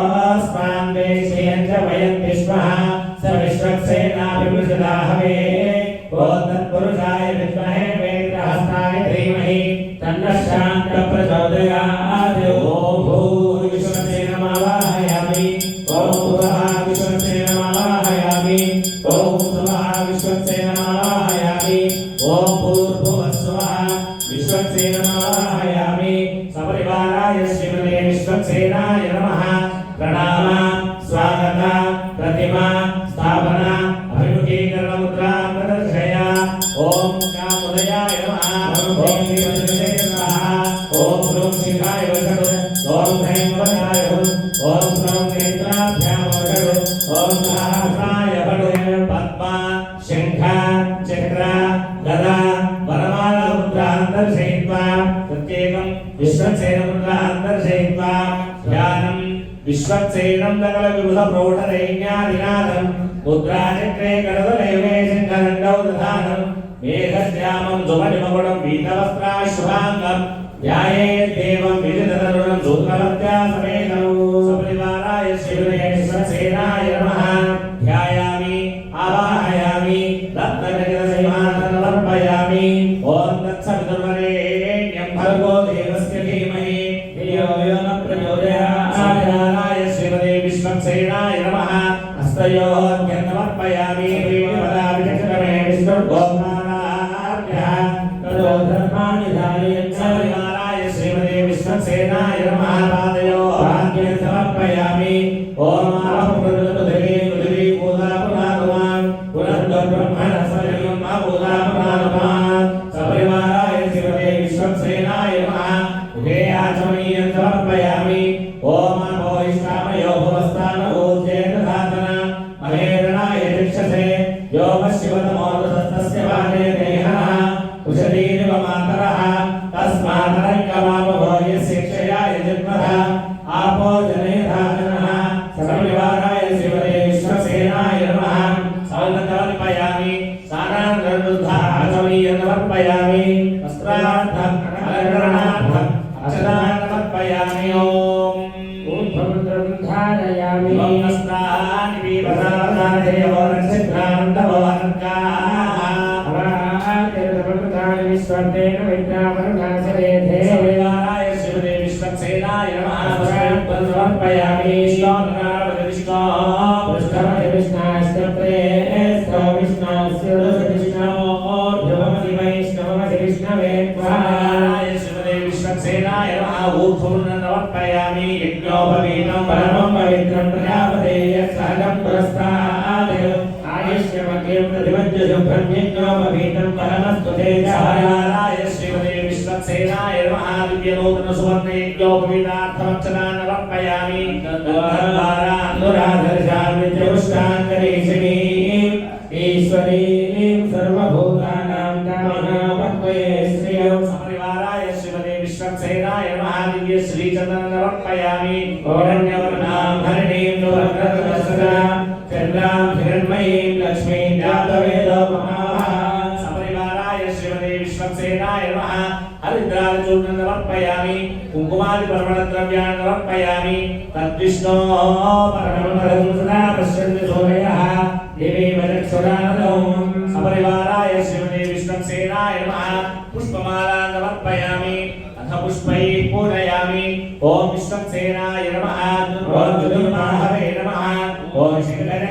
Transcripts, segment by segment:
अस्मान् वेशयन् विश्वः स विश्वक्सेनाभिमृषदाहवे तत्पुरुषाय विद्महे वेन्द्रहस्ताय धीमहि तन्नः शान्तः ॐ भूर्विश्वक्सेनमावाहयामि ॐ भुवः विश्वक्सेनमावाहयामि ॐ सुवः विश्वक्सेनमावाहयामि ॐ भूर्भुवस्वः विश्वक्सेनमावाहयामि सपरिवाराय श्रीमते विश्वक्सेनाय नमः। प्रणाम, स्वागत, प्रतिमा, स्थापन अभिमुखीकरण मुद्रा प्रदर्शय। ओम कामुदयाय नमः। ओम श्रीवज्रसे स्वाहा ओम श्रूं शिखाय वषडु ओम ह्रीं वराय ओम श्रूं नेत्राभ्यां वषडु ओम सहस्राय वडु पद्मा, शङ्ख, चक्र, गदा, वरमाला मुद्रान्तर्शयित्वा प्रत्येकं विश्वसेन मुद्रा विश्वक्सेन విశ్వక్షేణందగల విబుధ ప్రౌఢరైన్యాదినాథం ముద్రాచక్రే కడదలైవేశంకరండౌ దధానం మేఘశ్యామం సుమణిమగుణం వీతవస్త్రాశుభాంగం. ధ్యాయే దేవం విజితరుణం సూత్రలత్యా సమేతం సపరివారాయ శివనేశ్వర సేనాయ నమః. ధ్యాయామి ఆవాహయామి రత్నగజ శ్రీనాయ నమ. హస్తయోర్మర్పయామి ధర్మాన్ని ధారయ శ్రీమదే విశ్వసేనాయ నమ. పాదయో సమర్పయామి ఓం योगशिवतमोदस्तस्य वादे देहनः कुशलीरिव స్వర్ణేన వైద్యావరణాసరేధే సర్వేదానాయ శివదే విశ్వక్సేనాయ నమః సమర్పయామి శ్లోకనారద విష్ణో పృష్టమతి విష్ణాస్య ప్రేస్త విష్ణాస్య రస యజ్ఞోపవీతం పరమం పవిత్రం ప్రజాపతే సహజం పురస్తా. वीरं प्रतिपद्यशुभ्रन्यज्ञोपवीतं परमस्तुते चाराय श्रीमते विश्वक्सेनाय महादिव्यलोकनसुवर्णेज्ञोपवीतार्थवक्षदान् अवप्पयामि तद्वारानुराधर्षामित्युष्टान्तरेशिणी ईश्वरीं सर्वभूतानां कामनापत्वये श्रियं सपरिवाराय श्रीमते विश्वक्सेनाय महादिव्य श्रीचन्दनवप्पयामि ओरण्यवर्णां हरिणीं वर्णः श्रीमते विश्वक्सेनाय नमः हरिद्राचूर्णमर्पयामि कुङ्कुमादिपर्वणद्रव्याणि समर्पयामि तद्विष्णो परमपदं सदा पश्यन्ति सूर्यः देवीव चक्षुरानदौ सपरिवाराय श्रीमते विश्वक्सेनाय नमः पुष्पमाला समर्पयामि अथ पुष्पैः पूजयामि ॐ विश्वक्सेनाय नमः ॐ चतुर्माहवे नमः ॐ श्रीगणगदाधराय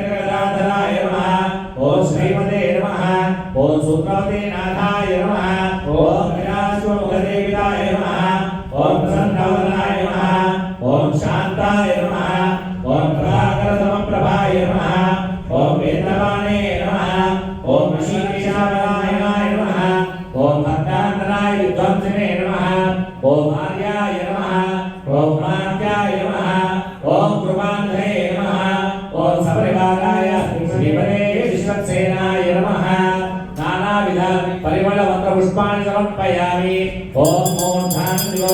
ఓం ఆర్యాయ నమ ఓం ప్రాణ్యాయ నమ ఓం కృపాంధరే నమ ఓం సపరివారాయ శ్రీమదే విశ్వక్సేనాయ నమ నానావిధ పరిమళ వంద పుష్పాన్ని సమర్పయామి ఓం మూర్ధాన్యో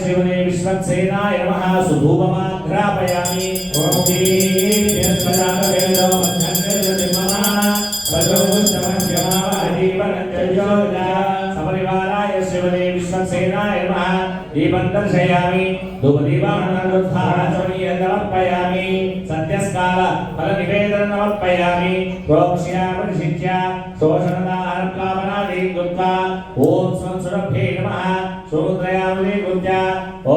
శివనే విశ్వక్సేనాయ నమ సుధూపమా मुद्रापयामि ओम दीर्घस्वदापवेदो मध्यन्तर्जतिममा रजो समध्यमावहदीपनन्तर्योजा समरिवाराय शिवने विश्वसेनाय नमः दीपं दर्शयामि धूपदीपानन्दोद्धारणसमीयतमर्पयामि सत्यस्काल फलनिवेदनम् समर्पयामि गोक्ष्यापरिषिच्य शोषणदाहरप्लावनादिं कृत्वा ॐ स्वं सुरभ्ये नमः श्रोत्रयामि कृत्य ॐ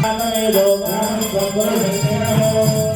ఓ విశ్వక్సేన భగవాన్